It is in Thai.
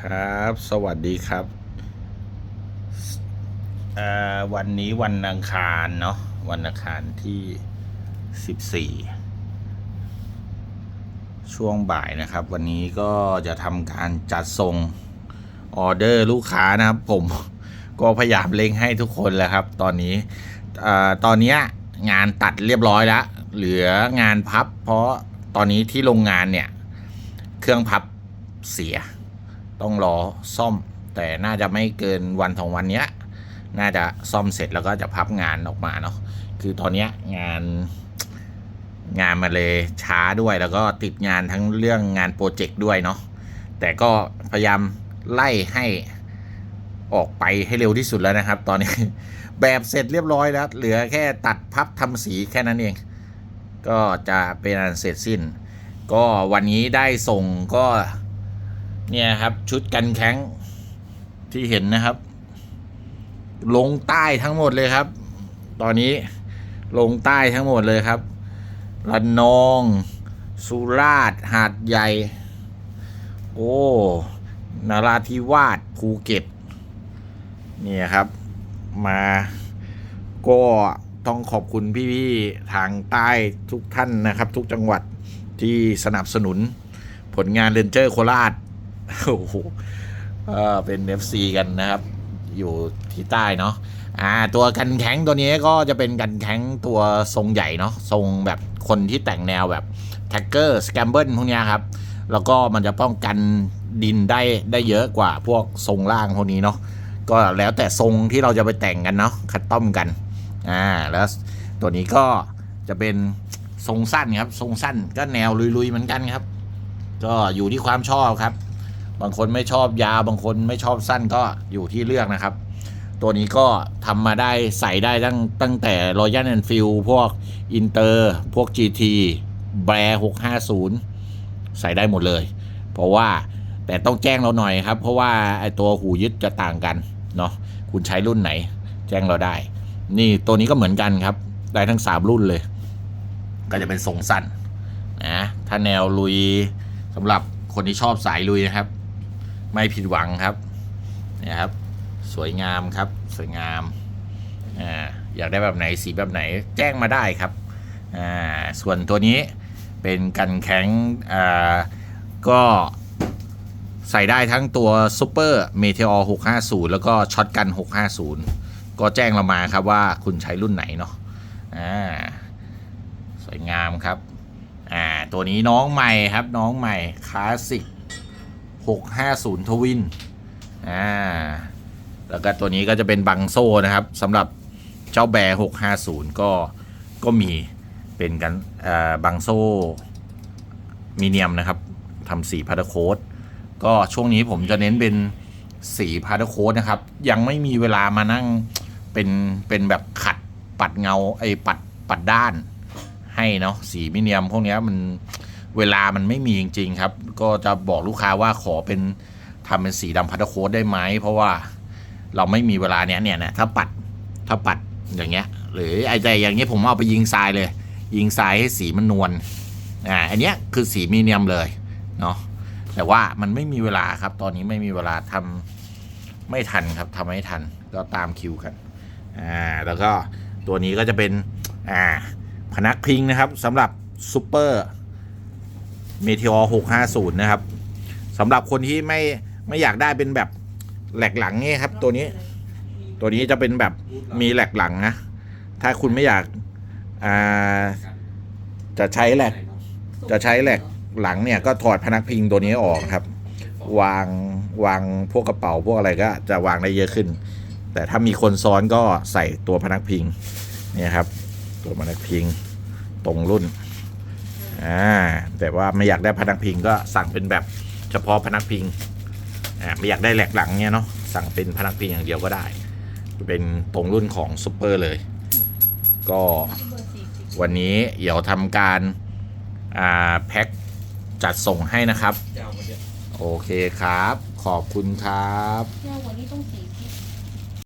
ครับ สวัสดีครับ วันนี้วันอังคารเนาะ วันอังคารที่14ช่วงบ่ายนะครับ วันนี้ก็จะทำการจัดส่งออเดอร์ลูกค้านะครับผม ก็พยายามเล็งให้ทุกคนแล้วครับ ตอนนี้ตอนนี้งานตัดเรียบร้อยแล้ว เหลืองานพับ เพราะตอนนี้ที่โรงงานเนี่ย เครื่องพับเสีย ต้องรอซ่อม แต่น่าจะไม่เกินวันสองวันนี้น่าจะซ่อมเสร็จแล้วก็จะพับงานออกมาเนาะคือตอนนี้งานงานมาเลยช้าด้วยแล้วก็ติดงานทั้งเรื่องงานโปรเจกต์ด้วยเนาะแต่ก็พยายามไล่ให้ออกไปให้เร็วที่สุดแล้วนะครับ ตอนนี้แบบเสร็จเรียบร้อยแล้ว เหลือแค่ตัดพับทำสีแค่นั้นเอง ก็จะเป็นอันเสร็จสิ้น ก็วันนี้ได้ส่งก็ เนี่ยครับ ชุดกันแข้งที่เห็นนะครับ ลงใต้ทั้งหมดเลยครับ ตอนนี้ลงใต้ทั้งหมดเลยครับระนอง สุราษฎร์หาดใหญ่ โอ้นาราธิวาสภูเก็ตเนี่ยครับ มาก็ต้องขอบคุณพี่ๆทางใต้ทุกท่านนะครับ ทุกจังหวัดที่สนับสนุนผลงานเรนเจอร์โคราช โอ้โหเอ่อเป็น FC กันนะครับ อยู่ที่ใต้เนาะอ่าตัวกันแข็งตัวนี้ก็จะเป็นกันแข็งตัวทรงใหญ่เนาะทรงแบบคนที่แต่งแนวแบบแท็กเกอร์สแกมเบิลพวกเนี้ยครับ แล้วก็มันจะป้องกันดินได้ได้เยอะกว่าพวกทรงล่างพวกนี้เนาะก็แล้วแต่ทรงที่เราจะไปแต่งกันเนาะคัดต้อมกันอ่าแล้วตัวนี้ก็จะเป็นทรงสั้นครับ ทรงสั้นก็แนวลุยๆเหมือนกันครับ ก็อยู่ที่ความชอบครับ บางคนไม่ชอบยาว บางคนไม่ชอบสั้นก็อยู่ที่เลือกนะครับ ตัวนี้ก็ทำมาได้ใส่ได้ตั้งตั้งแต่ Royal Enfield พวก Inter พวก GT แบร์650 ใส่ได้หมดเลย เพราะว่าแต่ต้องแจ้งเราหน่อยครับ เพราะว่าไอตัวหูยึดจะต่างกันเนาะคุณใช้รุ่นไหน แจ้งเราได้ นี่ตัวนี้ก็เหมือนกันครับ ได้ทั้ง 3 รุ่นเลย ก็จะเป็นทรงสั้นนะถ้าแนวลุยสำหรับคนที่ชอบสายลุยนะครับ ไม่ผิดหวังครับเนี่ยครับ สวยงามครับ สวยงามอ่าอยากได้แบบไหนสีแบบไหนแจ้งมาได้ครับอ่าส่วนตัวนี้เป็นกันแข็งอ่าก็ใส่ได้ทั้งตัวซูเปอร์เมเทอร์650 แล้วก็ช็อตกัน 650 ก็แจ้งเรามาครับว่าคุณใช้รุ่นไหนเนาะอ่าสวยงามครับอ่าตัวนี้น้องใหม่ครับน้องใหม่คลาสสิก 650 ทวิน อ่า แล้วก็ตัวนี้ก็จะเป็นบังโซ่นะครับสำหรับเจ้าแบร์ 650 ก็ ก็มีเป็นกันอ่าบังโซ่มีเนียมนะครับทำสีพาราโค้ดก็ช่วงนี้ผมจะเน้นเป็นสีพาราโค้ดนะครับ ยังไม่มีเวลามานั่งเป็นเป็นแบบขัดปัดเงาไอ้ปัดปัดด้านให้เนาะสีมิเนียมพวกเนี้ยมัน เวลามันไม่มีจริง ๆ ครับ ก็จะบอกลูกค้าว่าขอเป็นทำเป็นสีดำพัตตโค้ดได้ไหม เพราะว่าเราไม่มีเวลาเนี้ยเนี่ยนะถ้าปัดถ้าปัดอย่างเงี้ย หรือไอ้ใจอย่างเงี้ยผมเอาไปยิงทรายเลย ยิงทรายให้สีมันนวลอ่าอันเนี้ยคือสีมีเนียมเลยเนาะแต่ว่ามันไม่มีเวลาครับ ตอนนี้ไม่มีเวลาทำไม่ทันครับทำไม่ทันก็ตามคิวกันอ่าแล้วก็ตัวนี้ก็จะเป็นอ่าพนักพิงนะครับสำหรับซูเปอร์ เม e ท o r 650นะครับสำหรับคนที่ไม่ไม่อยากได้เป็นแบบแหลกหลังนี่ครับ ตัวนี้ ตัวนี้จะเป็นแบบมีแหลกหลังนะ ถ้าคุณไม่อยากอ่าจะใช้แหลก จะใช้แหลกหลังเนี่ยก็ถอดพนักพิงตัวนี้ออกครับ วางวางพวกกระเป๋าพวกอะไรก็จะวางได้เยอะขึ้น แต่ถ้ามีคนซ้อนก็ใส่ตัวพนักพิงเนี่ยครับ ตัวพนักพิงตรงรุ่น อ่าแต่ว่าไม่อยากได้พนักพิงก็สั่งเป็นแบบเฉพาะพนักพิงอ่าไม่อยากได้แหลกหลังเนี่ยเนาะสั่งเป็นพนักพิงอย่างเดียวก็ได้ เป็นตรงรุ่นของซูเปอร์เลย ก็วันนี้เดี๋ยวทำการอ่าแพ็คจัดส่งให้นะครับ โอเคครับ ขอบคุณครับวันนี้ต้องสี